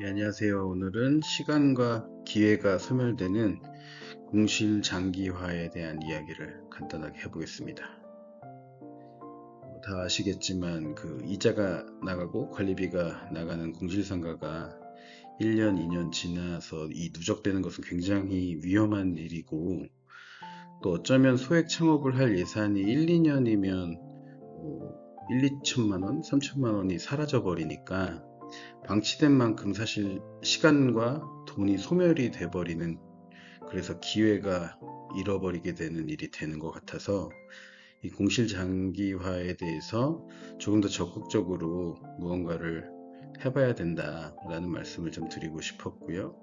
예, 안녕하세요. 오늘은 시간과 기회가 소멸되는 공실 장기화에 대한 이야기를 간단하게 해보겠습니다. 다 아시겠지만 그 이자가 나가고 관리비가 나가는 공실상가가 1년, 2년 지나서 이 누적되는 것은 굉장히 위험한 일이고 또 어쩌면 소액 창업을 할 예산이 1, 2년이면 뭐 1, 2천만 원, 3천만 원이 사라져 버리니까 방치된 만큼 사실 시간과 돈이 소멸이 돼버리는 그래서 기회가 잃어버리게 되는 일이 되는 것 같아서 이 공실 장기화에 대해서 조금 더 적극적으로 무언가를 해봐야 된다라는 말씀을 좀 드리고 싶었고요.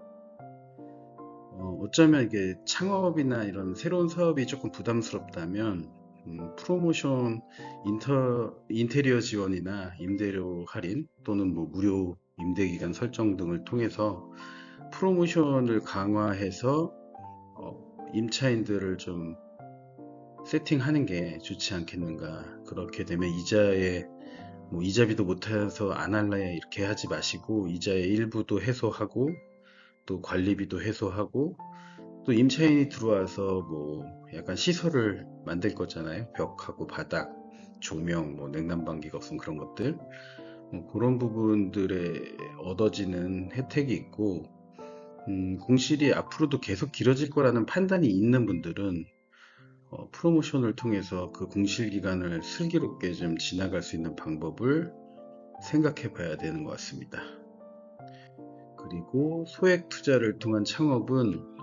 어, 어쩌면 이게 창업이나 이런 새로운 사업이 조금 부담스럽다면 음, 프로모션 인터, 인테리어 지원이나 임대료 할인 또는 뭐 무료 임대 기간 설정 등을 통해서 프로모션을 강화해서 어, 임차인들을 좀 세팅하는 게 좋지 않겠는가 그렇게 되면 이자에 뭐 이자비도 못해서 안 할래 이렇게 하지 마시고 이자의 일부도 해소하고 또 관리비도 해소하고 또 임차인이 들어와서 뭐 약간 시설을 만들 거잖아요. 벽하고 바닥, 조명, 뭐 냉난방기가 없으면 그런 것들. 뭐 그런 부분들에 얻어지는 혜택이 있고, 음, 공실이 앞으로도 계속 길어질 거라는 판단이 있는 분들은 어, 프로모션을 통해서 그 공실 기간을 슬기롭게 좀 지나갈 수 있는 방법을 생각해 봐야 되는 것 같습니다. 그리고 소액 투자를 통한 창업은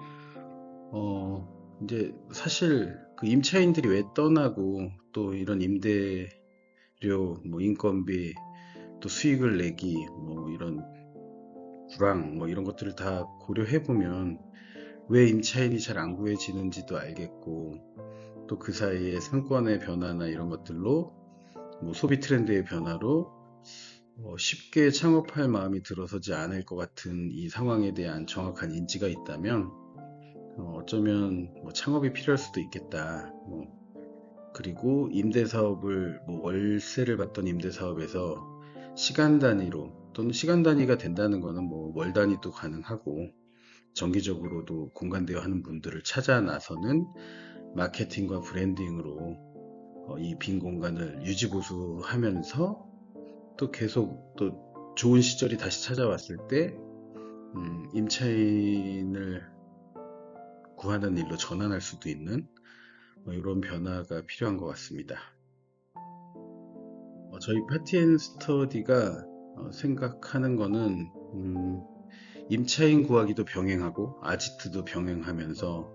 어, 이제 사실 그 임차인들이 왜 떠나고 또 이런 임대료, 뭐 인건비, 또 수익을 내기, 뭐 이런 불황, 뭐 이런 것들을 다 고려해 보면 왜 임차인이 잘 안 구해지는지도 알겠고 또 그 사이에 상권의 변화나 이런 것들로 뭐 소비 트렌드의 변화로 어, 쉽게 창업할 마음이 들어서지 않을 것 같은 이 상황에 대한 정확한 인지가 있다면 어, 어쩌면 뭐 창업이 필요할 수도 있겠다. 뭐 그리고 임대 사업을 뭐 월세를 받던 임대 사업에서 시간 단위로 또는 시간 단위가 된다는 것은 뭐월 단위도 가능하고 정기적으로도 공간 대여하는 분들을 찾아 나서는 마케팅과 브랜딩으로 어, 이빈 공간을 유지 보수하면서 또 계속 또 좋은 시절이 다시 찾아왔을 때 음, 임차인을 구하는 일로 전환할 수도 있는 뭐 이런 변화가 필요한 것 같습니다. 어, 저희 파티앤 스터디가 어, 생각하는 거는 음, 임차인 구하기도 병행하고 아지트도 병행하면서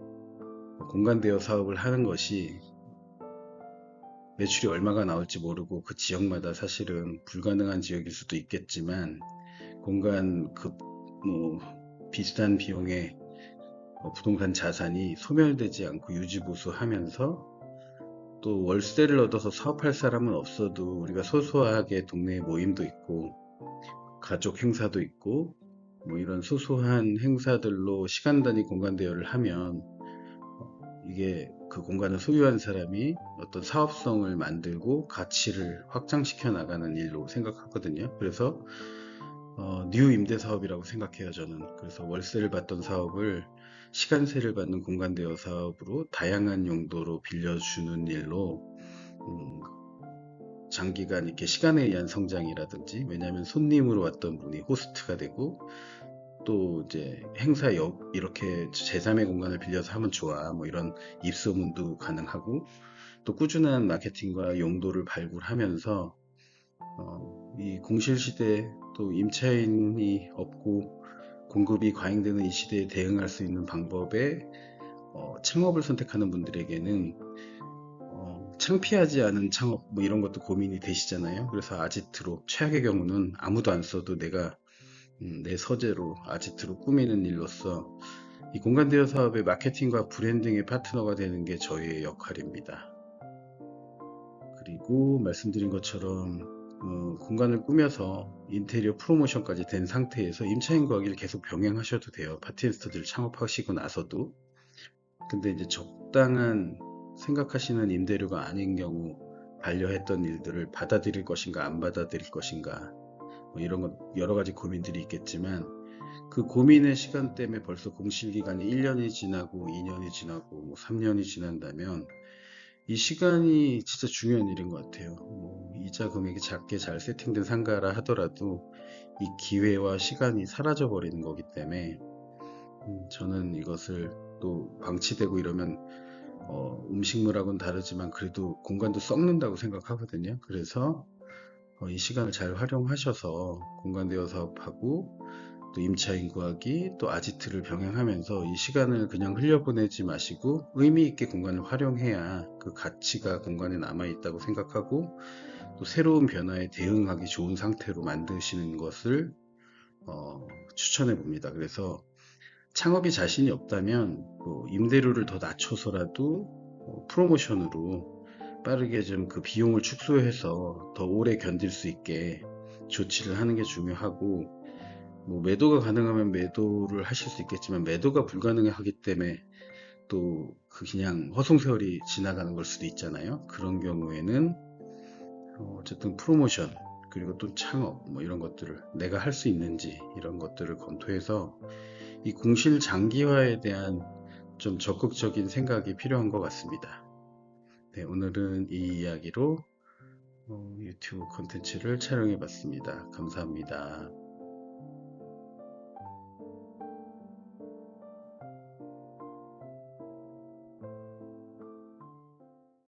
공간 대여 사업을 하는 것이 매출이 얼마가 나올지 모르고 그 지역마다 사실은 불가능한 지역일 수도 있겠지만 공간 급뭐 비슷한 비용에 어, 부동산 자산이 소멸되지 않고 유지보수하면서 또 월세를 얻어서 사업할 사람은 없어도 우리가 소소하게 동네에 모임도 있고 가족 행사도 있고 뭐 이런 소소한 행사들로 시간 단위 공간 대여를 하면 이게 그 공간을 소유한 사람이 어떤 사업성을 만들고 가치를 확장시켜 나가는 일로 생각하거든요. 그래서 어, 뉴 임대 사업이라고 생각해요 저는. 그래서 월세를 받던 사업을 시간세를 받는 공간 대여 사업으로 다양한 용도로 빌려주는 일로 음, 장기간 이렇게 시간에 의한 성장이라든지 왜냐하면 손님으로 왔던 분이 호스트가 되고 또 이제 행사 역 이렇게 제3의 공간을 빌려서 하면 좋아 뭐 이런 입소문도 가능하고 또 꾸준한 마케팅과 용도를 발굴하면서 어, 이 공실 시대 또 임차인이 없고 공급이 과잉되는 이 시대에 대응할 수 있는 방법에 어, 창업을 선택하는 분들에게는 어, 창피하지 않은 창업 뭐 이런 것도 고민이 되시잖아요. 그래서 아지트로 최악의 경우는 아무도 안 써도 내가 음, 내 서재로 아지트로 꾸미는 일로서 이 공간 대여 사업의 마케팅과 브랜딩의 파트너가 되는 게 저희의 역할입니다. 그리고 말씀드린 것처럼 어, 공간을 꾸며서 인테리어 프로모션까지 된 상태에서 임차인 구하기를 계속 병행하셔도 돼요. 파티앤스터들 창업하시고 나서도. 근데 이제 적당한 생각하시는 임대료가 아닌 경우 반려했던 일들을 받아들일 것인가 안 받아들일 것인가 뭐뭐 이런 것 여러 가지 고민들이 있겠지만 그 고민의 시간 때문에 벌써 공실 기간이 1년이 지나고 2년이 지나고 뭐 3년이 지난다면 이 시간이 진짜 중요한 일인 것 같아요. 뭐 이자 금액이 작게 잘 세팅된 상가라 하더라도 이 기회와 시간이 사라져 버리는 거기 때문에 음, 저는 이것을 또 방치되고 이러면 어, 음식물하고는 다르지만 그래도 공간도 썩는다고 생각하거든요. 그래서 어, 이 시간을 잘 활용하셔서 공간 대여 사업하고 또 임차 인 구하기 또 아지트를 병행하면서 이 시간을 그냥 흘려보내지 마시고 의미 있게 공간을 활용해야 그 가치가 공간에 남아 있다고 생각하고 또 새로운 변화에 대응하기 좋은 상태로 만드시는 것을 어, 추천해 봅니다. 그래서 창업이 자신이 없다면 뭐 임대료를 더 낮춰서라도 어, 프로모션으로 빠르게 좀 그 비용을 축소해서 더 오래 견딜 수 있게 조치를 하는 게 중요하고 뭐 매도가 가능하면 매도를 하실 수 있겠지만 매도가 불가능하기 때문에 또그 그냥 허송세월이 지나가는 걸 수도 있잖아요. 그런 경우에는 어, 어쨌든 프로모션 그리고 또 창업 뭐 이런 것들을 내가 할 수 있는지 이런 것들을 검토해서 이 공실 장기화에 대한 좀 적극적인 생각이 필요한 것 같습니다. 네, 오늘은 이 이야기로 어, 유튜브 콘텐츠를 촬영해 봤습니다. 감사합니다.